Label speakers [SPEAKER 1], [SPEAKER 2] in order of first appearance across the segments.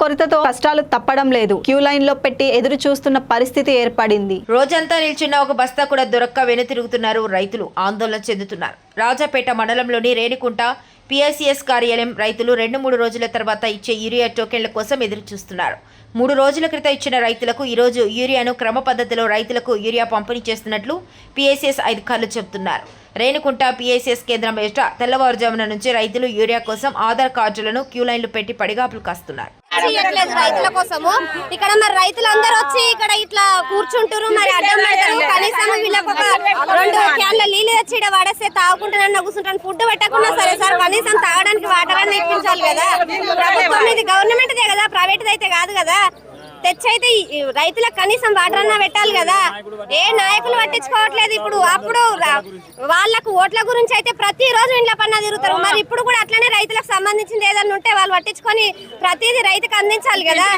[SPEAKER 1] కొరతతో కష్టాలు తప్పడం లేదు. క్యూ లైన్లో పెట్టి ఎదురు చూస్తున్న పరిస్థితి ఏర్పడింది.
[SPEAKER 2] రోజంతా నిల్చున్న ఒక బస్తా కూడా దొరక్క వెనుతిరుగుతున్నారు రైతులు. ఆందోళన చెందుతున్నారు. రాజాపేట మండలంలోని రేణికుంట పిఎస్సిఎస్ కార్యాలయం రైతులు రెండు మూడు రోజుల తర్వాత ఇచ్చే యూరియా టోకెన్ల కోసం ఎదురు చూస్తున్నారు మూడు రోజుల క్రితం ఇచ్చిన రైతులకు ఈరోజు యూరియాను క్రమ పద్ధతిలో రైతులకు యూరియా పంపిణీ చేస్తున్నట్లు పిఎస్సిఎస్ అధికారులు చెబుతున్నారు. రేణుకుంట పిఎస్సిఎస్ కేంద్రం ఎదుట తెల్లవారుజామున నుంచి రైతులు యూరియా కోసం ఆధార్ కార్డులను క్యూ లైన్లు పెట్టి పడిగాపులు కాస్తున్నారు.
[SPEAKER 3] చేయట్లేదు రైతుల కోసము. ఇక్కడ మరి రైతులందరూ వచ్చి ఇక్కడ ఇట్లా కూర్చుంటారు మరి అడ్డం పెడతారు. కనీసం వీళ్ళకి ఒక రెండు క్యాన్ల నీళ్ళు తెచ్చి ఇక్కడ పడేస్తే తాగుకుంటానన్న కూర్చుంటాను ఫుడ్ పెట్టకుండా సరే సార్ కనీసం తాగడానికి వాటర్ అని ఇప్పించాలి కదా. ప్రభుత్వం ఇది గవర్నమెంట్ కదా ప్రైవేట్ అయితే కాదు కదా. తెచ్చైతే రైతులకు కనీసం వాటర్ అన్నా పెట్టాలి కదా. ఏ నాయకులు పట్టించుకోవట్లేదు ఇప్పుడు. అప్పుడు వాళ్ళకు ఓట్ల గురించి అయితే ప్రతి రోజు ఇండ్ల పన్న తిరుగుతారు. మరి ఇప్పుడు కూడా అట్లనే రైతులకు సంబంధించింది ఏదన్నా ఉంటే వాళ్ళు పట్టించుకొని ప్రతిదీ రైతుకు అందించాలి కదా.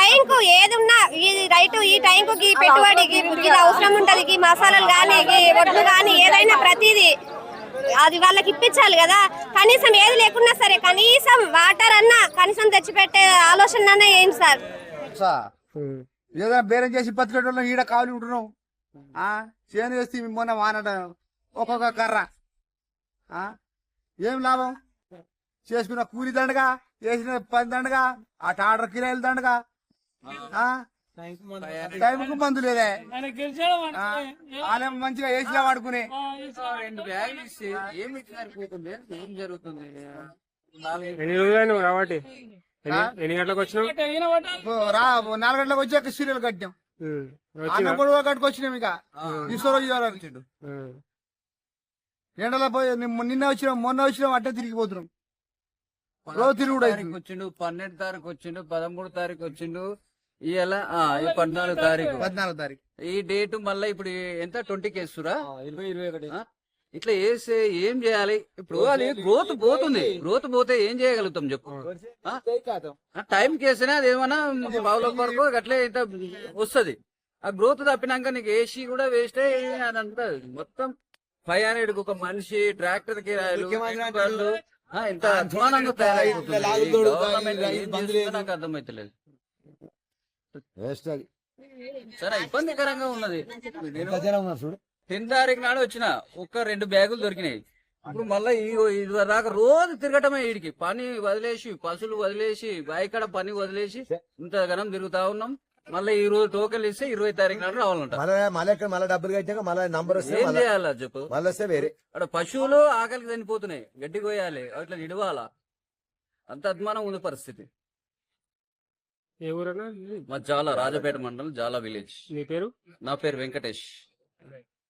[SPEAKER 3] టైం కు ఏది ఉన్నా ఈ రైతు ఈ టైం కు ఈ పెట్టుబడికి అవసరం ఉంటది ఈ మసాలాలు కానీ ఒడ్లు కానీ ఏదైనా ప్రతిదీ అది వాళ్ళకి ఇప్పించాలి కదా. కనీసం ఏది లేకున్నా సరే కనీసం వాటర్ అన్నా కనీసం తెచ్చిపెట్టే ఆలోచన అన్నా ఏంటి సార్
[SPEAKER 4] సా. ఏదైనా బేరం చేసి బతికేటోళ్ళం ఈడ కావాలి ఉంటున్నాం. ఆ చేను వేస్తే మొన్న వానట ఒక్కొక్క కర్ర. ఆ ఏం లాభం? చేసుకున్న కూలి దండగా వేసిన పని దండగా అటు ఆర్డర్ కిరాయిలు దండగా. ఆ టైంకు మందు లేదే. ఆ, వాళ్ళేమో మంచిగా వేసినా వాడుకునే.
[SPEAKER 5] రెండు బ్యాగులు ఇస్తే ఏమి సరిపోతుంది ఏం జరుగుతుంది?
[SPEAKER 6] ఎన్ని రోజులైనా రావటి ఎన్ని ఎన్ని గంటలకు వచ్చినావు?
[SPEAKER 4] రా నాలుగు గంటలకు వచ్చాక సీరియల్ కట్టాం. అన్న గొడవ కట్టుకొచ్చినాం ఇక. ఈశ్వర వచ్చిండు
[SPEAKER 6] ఉమ్.
[SPEAKER 4] ఎండలో పోయి నిన్న వచ్చినాం మొన్న వచ్చినాం అట్టే తిరిగిపోతున్నాం రోజు తిరుగుడు.
[SPEAKER 5] వచ్చిండు పన్నెండు తారీఖు వచ్చిండు పదమూడు తారీఖు వచ్చిండు ఇవాళ పద్నాలుగు తారీఖు.
[SPEAKER 4] పద్నాలుగు తారీఖు.
[SPEAKER 5] ఈ డేట్ మళ్ళీ ఇప్పుడు ఎంత? ట్వంటీ కేసురా ఇట్లా వేస్తే ఏం చేయాలి? ఇప్పుడు అది గ్రోత్ పోతుంది. గ్రోత్ పోతే ఏం చేయగలుగుతాం చెప్పు. ఆ టైం కేసినా అది ఏమన్నా పావుల వరకు అట్లే ఇంత వస్తుంది. ఆ గ్రోత్ తప్పినాక నీకు ఏసీ కూడా వేస్ట్ అదంతా మొత్తం ఫైవ్ హండ్రెడ్ ఒక మనిషి ట్రాక్టర్ ఆ, ఇంత అధ్వానంగా తయారైపోతుంది. ఈ గవర్నమెంట్ నాకు అర్థమైతలేదు చాలా ఇబ్బందికరంగా ఉన్నది. నేను టెన్ తారీఖు నాడు వచ్చిన ఒక్క రెండు బ్యాగులు దొరికినాయి. ఇప్పుడు మళ్ళీ ఇది దాకా రోజు తిరగటమే వీడికి పని వదిలేసి పసులు వదిలేసి బాయికాడ పని వదిలేసి ఇంత ఘనం తిరుగుతా ఉన్నాం. మళ్ళీ ఈ రోజు టోకెన్లు ఇస్తే ఇరవై తారీఖు నాడు రావాలంట.
[SPEAKER 7] మళ్ళీ మళ్ళీ డబ్బులు కట్టాక మళ్ళీ నంబర్ వస్తే
[SPEAKER 5] ఏం చేయాలా చెప్పు?
[SPEAKER 7] మళ్ళీ వస్తే వేరే.
[SPEAKER 5] అక్కడ పశువులు ఆకలికి చనిపోతున్నాయి. గడ్డి కోయాలి అట్లా నిడవాలా? అంత అద్మానం ఉంది పరిస్థితి.
[SPEAKER 6] ఏ ఊరన్నా?
[SPEAKER 5] మా జాల రాజపేట మండలం జాల విలేజ్.
[SPEAKER 6] నీ పేరు?
[SPEAKER 5] నా పేరు వెంకటేష్.